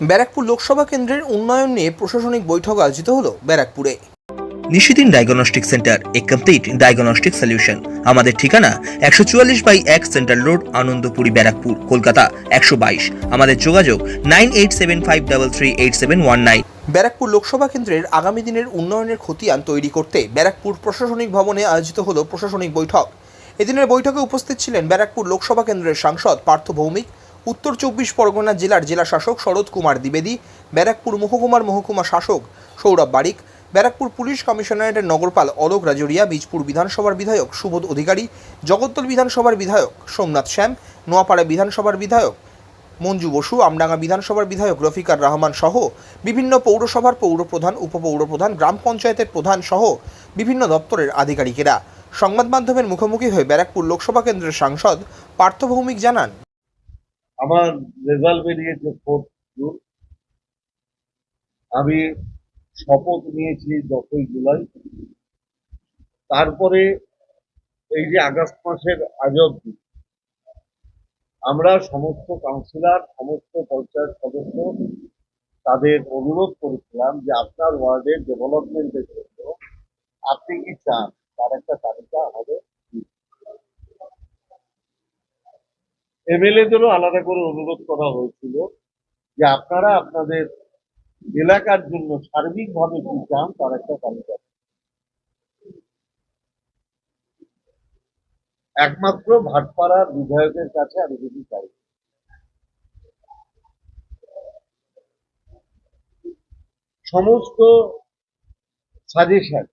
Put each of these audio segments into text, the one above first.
ব্যারাকপুর লোকসভা কেন্দ্রের উন্নয়ন নিয়ে প্রশাসনিক বৈঠক আয়োজিত হলো ব্যারাকপুরে। নিশিদিন ডায়াগনস্টিক সেন্টার এ কমপ্লিট ডায়াগনস্টিক সলিউশন আমাদের ঠিকানা একশো চুয়াল্লিশ বাই এক সেন্ট্রাল রোড আনন্দপুরি ব্যারাকপুর কলকাতা একশো বাইশ। আমাদের যোগাযোগ nine eight seven five double three eight seven one nine. Barrackpore Lok Sabha কেন্দ্রের আগামী দিনের উন্নয়নের খতিয়ান তৈরি করতে ব্যারাকপুর প্রশাসনিক ভবনে আয়োজিত হলো প্রশাসনিক বৈঠক। এদিনের বৈঠকে উপস্থিত ছিলেন ব্যারাকপুর লোকসভা কেন্দ্রের সাংসদ পার্থ ভৌমিক উত্তর চব্বিশ পরগনা জেলার জেলা শাসক শরৎ কুমার দ্বিবেদী, ব্যারাকপুর মহকুমার মহকুমা শাসক সৌরভ বারিক, ব্যারাকপুর পুলিশ কমিশনারেটের নগরপাল অলোক রাজরিয়া, বীজপুর বিধানসভার বিধায়ক সুবোধ অধিকারী, জগদ্দল বিধানসভার বিধায়ক সোমনাথ শ্যাম, নোয়াপাড়া বিধানসভার বিধায়ক মঞ্জু বসু, আমডাঙ্গা বিধানসভার বিধায়ক রফিকার রহমান সহ বিভিন্ন পৌরসভার পৌরপ্রধান, উপপৌরপ্রধান, গ্রাম পঞ্চায়েতের প্রধান সহ বিভিন্ন দপ্তরের আধিকারিকেরা। সংবাদ মাধ্যমের মুখোমুখি হয়ে ব্যারাকপুর লোকসভা কেন্দ্রের সাংসদ পার্থ ভৌমিক জানান আমার রেজাল্ট বেরিয়েছে ফোর্থ জুন আমি শপথ নিয়েছি দশই জুলাই। তারপরে এই যে আগস্ট মাসের আজ অব্দি আমরা সমস্ত কাউন্সিলর সমস্ত পঞ্চায়েত সদস্য তাদের অনুরোধ করেছিলাম যে আপনার ওয়ার্ডের ডেভেলপমেন্টের জন্য আপনি কি চান? তার একটা তালিকা আমাদের এমএলএদেরও আলাদা করে অনুরোধ করা হয়েছিল যে আপনারা আপনাদের এলাকার জন্য সার্বিকভাবে কি চান, তার একটা তালিকা একমাত্র ভাটপাড়ার বিধায়কের কাছে আমি যদি চাই। সমস্ত সাজেশন,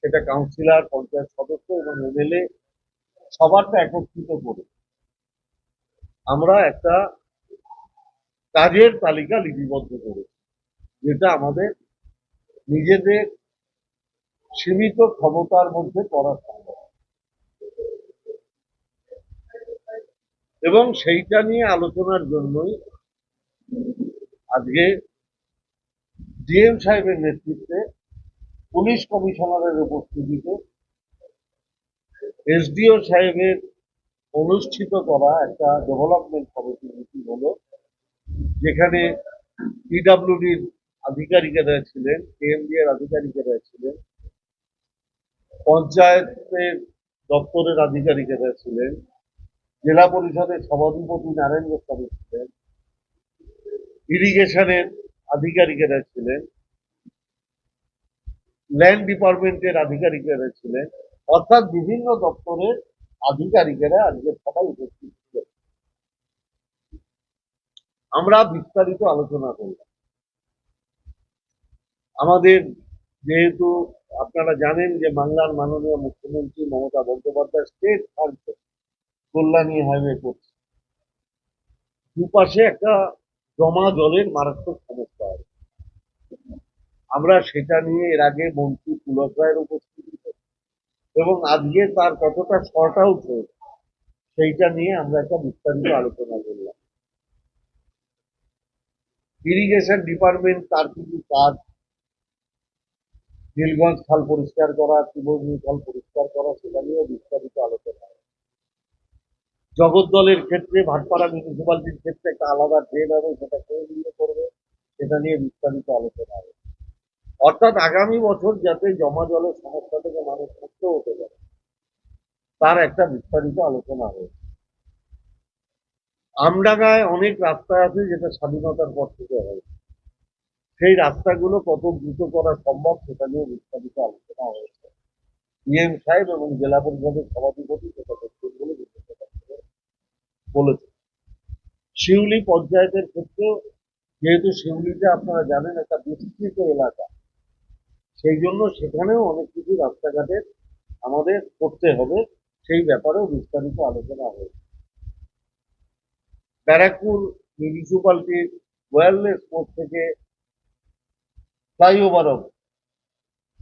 সেটা কাউন্সিলর, পঞ্চায়েত সদস্য এবং এমএলএ, সবারটা একত্রিত করে আমরা একটা কাজের তালিকা লিপিবদ্ধ করেছি, যেটা আমাদের নিজেদের সীমিত ক্ষমতার মধ্যে করা সম্ভব। এবং সেইটা নিয়ে আলোচনার জন্যই আজকে ডিএম সাহেবের নেতৃত্বে পুলিশ কমিশনারের উপস্থিতিতে এসডিও সাহেবের অনুষ্ঠিত করা একটা ডেভেলপমেন্ট কমিটি মিটিং হলো, যেখানে পিডাব্লিউডির আধিকারিকেরা ছিলেন কেএমডি এর আধিকারিকেরা ছিলেন, পঞ্চায়েতের দপ্তরের আধিকারিকেরা ছিলেন, জেলা পরিষদের সভাধিপতি নারায়ণ গোস্বামী ছিলেন, ইরিগেশনের আধিকারিকেরা ছিলেন ল্যান্ড ডিপার্টমেন্টের আধিকারিকেরা ছিলেন, অর্থাৎ বিভিন্ন দপ্তরের আধিকারিকেরা আজকে সবাই উপস্থিত ছিলেন। আমরা বিস্তারিত আলোচনা করলাম। আমাদের যেহেতু আপনারা জানেন যে বাংলার মাননীয় মুখ্যমন্ত্রী Mamata Bandyopadhyay state fund Kalyani highway করছে। দুপাশে একটা জমা জলের মারাত্মক সমস্যা আছে। আমরা সেটা নিয়ে এর আগে মন্ত্রী পুলক রায়ের উপস্থিতিতে এবং আজকে তার কতটা শর্ট আউট হয়েছে, সেইটা নিয়ে আমরা একটা বিস্তারিত আলোচনা করলাম ইরিগেশন ডিপার্টমেন্ট তার কিছু কাজ, নীলগঞ্জ খাল পরিষ্কার করা ত্রিভুবনী খাল পরিষ্কার করা, সেটা নিয়েও বিস্তারিত আলোচনা হয়। জগদ্দলের ক্ষেত্রে, ভাটপাড়া মিউনিসিপালিটির ক্ষেত্রে একটা আলাদা ট্রেন হবে, সেটা কে নিয়ে করবে, সেটা নিয়ে বিস্তারিত আলোচনা হবে অর্থাৎ আগামী বছর যাতে জমা জলের সমস্যা থেকে মানুষ মুক্ত হতে পারে। তার একটা বিস্তারিত আলোচনা হয়েছে আমডাঙ্গায় অনেক রাস্তা আছে যেটা স্বাধীনতার পর থেকে হয়েছে সেই রাস্তাগুলো কত দ্রুত করা সম্ভব সেটা নিয়ে বিস্তারিত আলোচনা হয়েছে। ইএম সাহেব এবং জেলা পরিষদের সভাধিপতি সেটা বলেছে শিউলি পঞ্চায়েতের ক্ষেত্রে যেহেতু শিউলিতে আপনারা জানেন একটা বিস্তৃত এলাকা। সেই জন্য সেখানেও অনেক কিছু রাস্তাঘাটের আমাদের করতে হবে। সেই ব্যাপারেও বিস্তারিত আলোচনা হয়েছে ব্যারাকপুর মিউনিসিপালিটির ওয়্যারলেস কোর্ট থেকে ফ্লাইওভার অবধি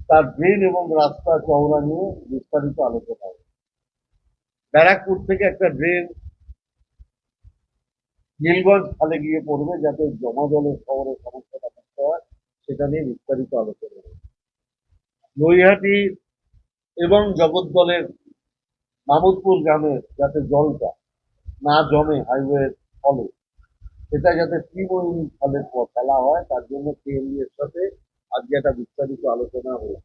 তার ড্রেন এবং রাস্তা চওড়া নিয়ে বিস্তারিত আলোচনা হবে। ব্যারাকপুর থেকে একটা ড্রেন নীলগঞ্জ খালে গিয়ে পড়বে যাতে জমা জলের শহরের সমস্যাটা মুক্ত হয়, সেটা নিয়ে বিস্তারিত আলোচনা নৈহাটি এবং জগদ্দলের মামুদপুর গ্রামে যাতে জলটা না জমে হাইওয়ের ফলে সেটা যাতে ত্রিময়ী ফলের পর ফেলা হয়, তার জন্য কেএলই এর সাথে আজকে একটা বিস্তারিত আলোচনা হলো।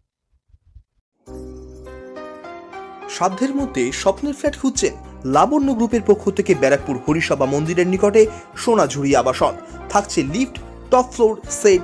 সাধ্যের মধ্যে স্বপ্নের ফ্ল্যাট খুঁজছেন লাবণ্য গ্রুপের পক্ষ থেকে ব্যারাকপুর হরিসভা মন্দিরের নিকটে সোনাঝুরি আবাসন। থাকছে lift, top floor set